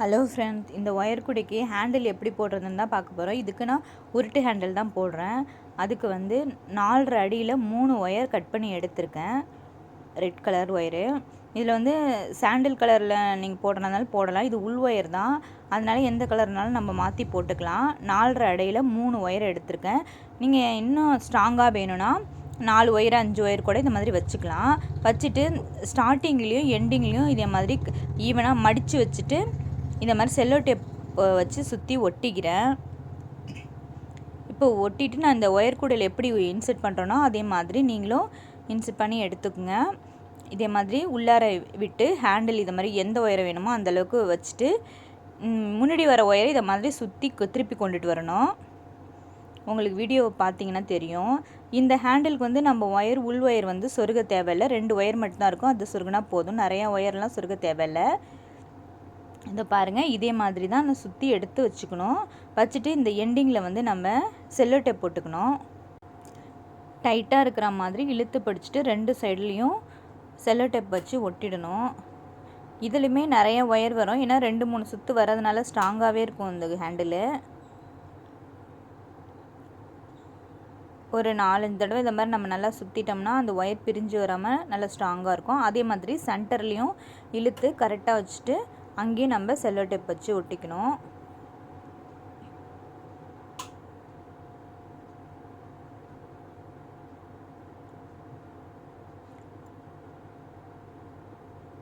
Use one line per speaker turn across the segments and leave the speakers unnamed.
Hello friends இந்த wire குடைக்கு handle எப்படி போடுறதுன்னு தான் பார்க்க போகிறோம் இதுக்கு நான் உருட்டு ஹேண்டில் தான் போடுறேன். அதுக்கு வந்து நாலரை அடியில் மூணு ஒயர் கட் பண்ணி எடுத்திருக்கேன். ரெட் கலர் ஒயரு இதில் வந்து சாண்டில் கலரில் நீங்கள் போடுறதுனாலும் போடலாம். இது உள் ஒயர் தான். அதனால் எந்த கலர்னாலும் நம்ம மாற்றி போட்டுக்கலாம். நாலரை அடியில் மூணு ஒயர் எடுத்திருக்கேன். நீங்கள் இன்னும் ஸ்ட்ராங்காக வேணும்னா நாலு ஒயர் அஞ்சு ஒயர் கூட இந்த மாதிரி வச்சுக்கலாம். வச்சுட்டு ஸ்டார்டிங்லேயும் எண்டிங்லேயும் இதே மாதிரி ஈவனாக மடித்து வச்சுட்டு இந்த மாதிரி செல்லோ டேப் வச்சு சுற்றி ஒட்டிக்கிறேன். இப்போ ஒட்டிட்டு நான் இந்த ஒயர் கூடையில் எப்படி இன்சர்ட் பண்ணுறேனோ அதே மாதிரி நீங்களும் இன்சர்ட் பண்ணி எடுத்துக்கோங்க. இதே மாதிரி உள்ளார விட்டு ஹேண்டில் இதை மாதிரி எந்த ஒயரை வேணுமோ அந்தளவுக்கு வச்சுட்டு முன்னாடி வர ஒயரை இதை மாதிரி சுற்றி திருப்பி கொண்டுட்டு வரணும். உங்களுக்கு வீடியோ பார்த்தீங்கன்னா தெரியும். இந்த ஹேண்டிலுக்கு வந்து நம்ம ஒயர் உள் ஒயர் வந்து சொருக தேவையில்லை. ரெண்டு ஒயர் மட்டும்தான் இருக்கும். அது சொருகினா போதும். நிறையா ஒயர்லாம் சொருக தேவையில்லை. இதை பாருங்கள் இதே மாதிரி தான் நான் சுற்றி எடுத்து வச்சுக்கணும். வச்சுட்டு இந்த எண்டிங்கில் வந்து நம்ம செல்லோ டேப் போட்டுக்கணும். டைட்டாக இருக்கிற மாதிரி இழுத்து படிச்சுட்டு ரெண்டு சைட்லேயும் செல்லோ டேப் வச்சு ஒட்டிடணும். இதுலேயுமே நிறைய ஒயர் வரும். ஏன்னா ரெண்டு மூணு சுற்று வரதுனால ஸ்ட்ராங்காகவே இருக்கும் இந்த ஹேண்டிலு ஒரு நாலஞ்சு தடவை இந்த மாதிரி நம்ம நல்லா சுற்றிட்டோம்னா அந்த ஒயர் பிரிஞ்சு வராமல் நல்லா ஸ்ட்ராங்காக இருக்கும். அதே மாதிரி சென்டர்லேயும் இழுத்து கரெக்டாக வச்சுட்டு அங்கேயும் நம்ம செல்லோ டேப் வச்சு ஒட்டிக்கணும்.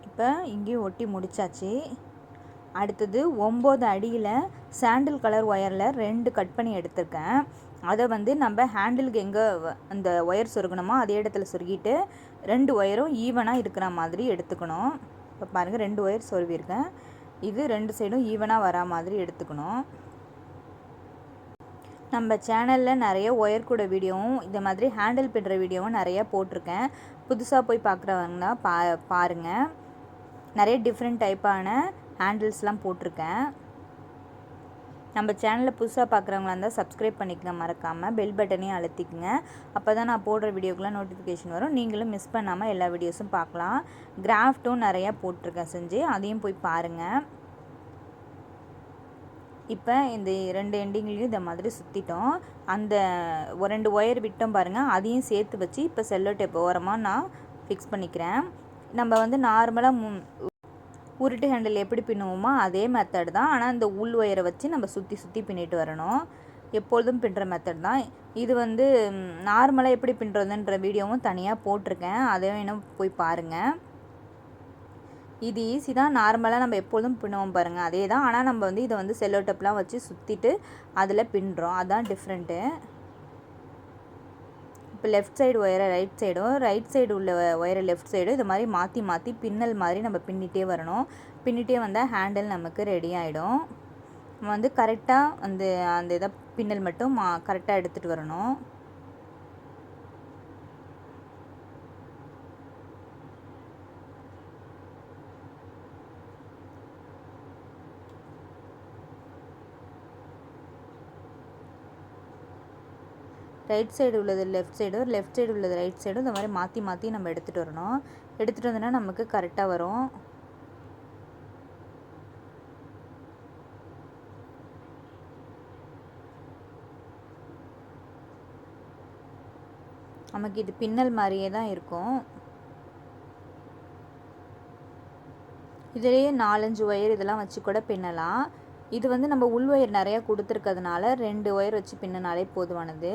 இப்போ இங்கேயும் ஒட்டி முடிச்சாச்சு. அடுத்தது ஒம்பது அடியில் சாண்டில் கலர் ஒயரில் ரெண்டு கட் பண்ணி எடுத்திருக்கேன். அதை வந்து நம்ம ஹேண்டிலுக்கு எங்கே அந்த ஒயர் சொருகணுமோ அதே இடத்துல சொருகிட்டு ரெண்டு ஒயரும் ஈவனாக இருக்கிற மாதிரி எடுத்துக்கணும். இப்போ பாருங்கள் ரெண்டு ஒயர் சொருவிருக்கேன் இது ரெண்டு சைடும் ஈவனாக வரா மாதிரி எடுத்துக்கணும். நம்ம சேனலில் நிறைய ஒயர் கூட வீடியோவும் இந்த மாதிரி ஹேண்டில் பண்ணுற வீடியோவும் நிறையா போட்டிருக்கேன். புதுசாக போய் பார்க்குறவங்கன்னா பா பாருங்கள் நிறைய டிஃப்ரெண்ட் டைப்பான ஹேண்டில்ஸ்லாம் போட்டிருக்கேன். நம்ம சேனலில் புதுசாக பார்க்குறவங்களா இருந்தால் சப்ஸ்கிரைப் பண்ணிக்கங்க மறக்காமல் பெல் பட்டனையும் அழுத்திக்கங்க. அப்போ தான் நான் போடுற வீடியோக்கெலாம் நோட்டிஃபிகேஷன் வரும். நீங்களும் மிஸ் பண்ணாமல் எல்லா வீடியோஸும் பார்க்கலாம். கிராஃப்ட்டும் நிறையா போட்டிருக்கேன் செஞ்சு. அதையும் போய் பாருங்கள் இப்போ இந்த ரெண்டு எண்டிங்லேயும் இந்த மாதிரி சுற்றிட்டோம் அந்த ரெண்டு ஒயர் விட்டோம் பாருங்கள் அதையும் சேர்த்து வச்சு இப்போ செல்லோ டேப் ஓரமாக நான் ஃபிக்ஸ் பண்ணிக்கிறேன். நம்ம வந்து நார்மலாக உருட்டு ஹேண்டில் எப்படி பின்னுவோமோ அதே மெத்தட் தான். ஆனால் இந்த உள் ஒயரை வச்சு நம்ம சுற்றி சுற்றி பின்னிட்டு வரணும். எப்பொழுதும் பின்னுற மெத்தட் தான். இது வந்து நார்மலாக எப்படி பின்னுறதுன்ற வீடியோவும் தனியாக போட்டிருக்கேன். அதை வேணும் போய் பாருங்கள் இது ஈஸி தான். நார்மலாக நம்ம எப்பொழுதும் பின்னுவோம் பாருங்கள் அதே தான். ஆனால் நம்ம வந்து இதை வந்து செல்லோ டப்லாம் வச்சு சுற்றிட்டு அதில் பின்னுறோம். அதுதான் டிஃப்ரெண்ட்டு இப்போ லெஃப்ட் சைடு ஒயரை ரைட் சைடும் ரைட் சைடு உள்ள ஒயரை லெஃப்ட் சைடும் இது மாதிரி மாற்றி மாற்றி பின்னல் மாதிரி நம்ம பின்னிட்டே வரணும். பின்னிட்டே வந்தால் ஹேண்டில் நமக்கு ரெடி ஆகிடும் நம்ம வந்து கரெக்டாக அந்த அந்த இதை பின்னல் மட்டும் மா கரெக்டாக எடுத்துகிட்டு வரணும். ரைட் சைடு உள்ளது லெஃப்ட் சைடும் லெஃப்ட் சைடு உள்ளது ரைட் சைடும் இந்த மாதிரி மாற்றி மாற்றி நம்ம எடுத்துகிட்டு வரணும். எடுத்துகிட்டு வந்தோன்னா நமக்கு கரெக்டாக வரும். நமக்கு இது பின்னல் மாதிரியே தான் இருக்கும். இதுலேயே நாலஞ்சு ஒயர் இதெல்லாம் வச்சு கூட பின்னலாம். இது வந்து நம்ம உள் ஒயர் நிறையா கொடுத்துருக்கிறதுனால ரெண்டு ஒயர் வச்சு பின்னினாலே போதுமானது.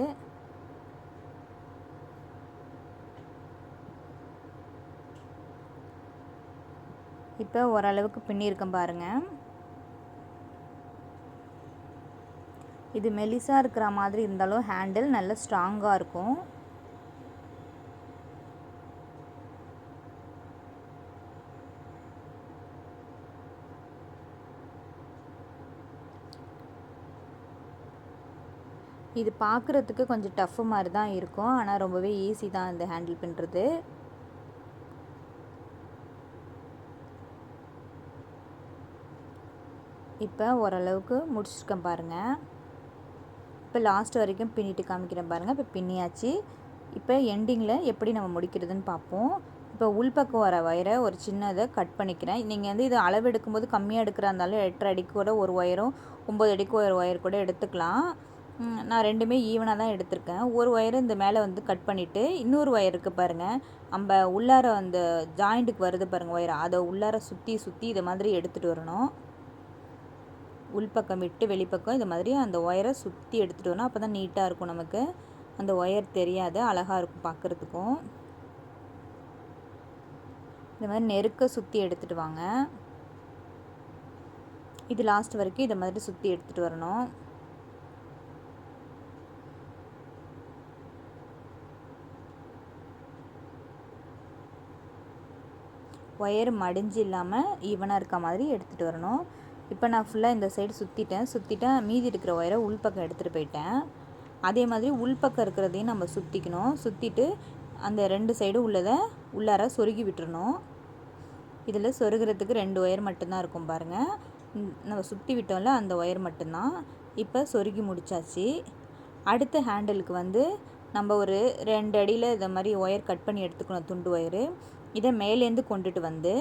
இப்போ ஓரளவுக்கு பின்னியிருக்கேன் பாருங்கள் இது மெலிசாக இருக்கிற மாதிரி இருந்தாலும் ஹேண்டில் நல்ல ஸ்ட்ராங்காக இருக்கும். இது பார்க்குறதுக்கு கொஞ்சம் டஃப்பு மாதிரி தான் இருக்கும். ஆனால் ரொம்பவே ஈஸி தான் இந்த ஹேண்டில் பண்ணுறது இப்போ ஓரளவுக்கு முடிச்சிருக்கேன் பாருங்கள் இப்போ லாஸ்ட் வரைக்கும் பின்னிட்டு காமிக்கிறேன் பாருங்கள் இப்போ பின்னியாச்சு. இப்போ எண்டிங்கில் எப்படி நம்ம முடிக்கிறதுன்னு பார்ப்போம். இப்போ உள்பக்கம் வர ஒயரை ஒரு சின்னதை கட் பண்ணிக்கிறேன். நீங்கள் வந்து இது அளவு எடுக்கும்போது கம்மியாக எடுக்கிறா இருந்தாலும் எட்டரை அடிக்கு கூட ஒரு ஒயரும் ஒம்பது அடிக்கு ஒரு ஒயர் கூட எடுத்துக்கலாம். நான் ரெண்டுமே ஈவனாக தான் எடுத்திருக்கேன். ஒரு ஒயர் இந்த மேலே வந்து கட் பண்ணிவிட்டு இன்னொரு ஒயருக்கு பாருங்கள் நம்ம உள்ளார அந்த ஜாயிண்ட்டுக்கு வருது பாருங்கள் ஒயர் அதை உள்ளார சுற்றி சுற்றி இதை மாதிரி எடுத்துகிட்டு வரணும். உள்பக்கம் விட்டு வெளிப்பக்கம் இது மாதிரி அந்த ஒயரை சுற்றி எடுத்துகிட்டு வரணும் அப்போ தான் நீட்டாக இருக்கும் நமக்கு. அந்த ஒயர் தெரியாது அழகாக இருக்கும் பார்க்குறதுக்கும் இந்த மாதிரி நெருக்க சுற்றி எடுத்துகிட்டு வாங்க. இது லாஸ்ட் வரைக்கும் இதை மாதிரி சுற்றி எடுத்துகிட்டு வரணும். ஒயர் மடிஞ்சு இல்லாமல் ஈவனாக இருக்க மாதிரி எடுத்துகிட்டு வரணும். இப்போ நான் ஃபுல்லாக இந்த சைடு சுற்றிட்டேன் சுற்றிட்டேன் மீதி இருக்கிற ஒயரை உள்பக்கம் எடுத்துகிட்டு போயிட்டேன். அதே மாதிரி உள்பக்கம் இருக்கிறதையும் நம்ம சுற்றிக்கணும் சுற்றிட்டு அந்த ரெண்டு சைடு உள்ளதை உள்ளார சொருகி விட்டுறணும். இதில் சொருகிறதுக்கு ரெண்டு ஒயர் மட்டும்தான் இருக்கும் பாருங்கள் நம்ம சுற்றி விட்டோம்ல அந்த ஒயர் மட்டும்தான். இப்போ சொருகி முடிச்சாச்சு. அடுத்த ஹேண்டிலுக்கு வந்து நம்ம ஒரு ரெண்டு அடியில் இதை மாதிரி ஒயர் கட் பண்ணி எடுத்துக்கணும் துண்டு ஒயரு இதை மேலேருந்து கொண்டுட்டு வந்து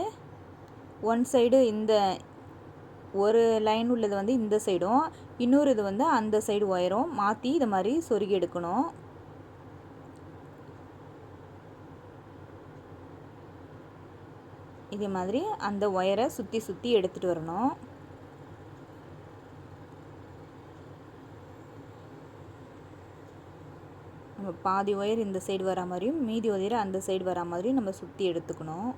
ஒன் சைடு இந்த ஒரு லைன் உள்ளது வந்து இந்த சைடும் இன்னொரு இது வந்து அந்த சைடு ஒயரும் மாற்றி இதை மாதிரி சொருகி எடுக்கணும். இதே மாதிரி அந்த ஒயரை சுற்றி சுற்றி எடுத்துகிட்டு வரணும். நம்ம பாதி ஒயர் இந்த சைடு வரா மாதிரியும் மீதி ஒயர் அந்த சைடு வரா மாதிரியும் நம்ம சுற்றி எடுத்துக்கணும்.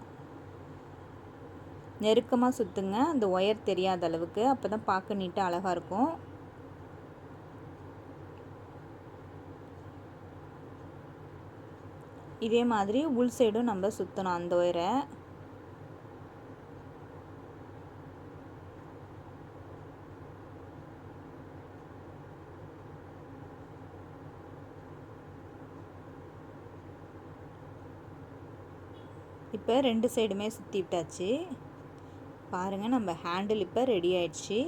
நெருக்கமாக சுற்றுங்க அந்த ஒயர் தெரியாத அளவுக்கு. அப்போ தான் பார்க்க நீட்டாக அழகாக இருக்கும். இதே மாதிரி உள் சைடும் நம்ம சுற்றணும் அந்த ஒயரை. இப்போ ரெண்டு சைடுமே சுற்றி விட்டாச்சு பாருங்கள் நம்ம ஹேண்டில் இப்போ ரெடி ஆயிடுச்சு.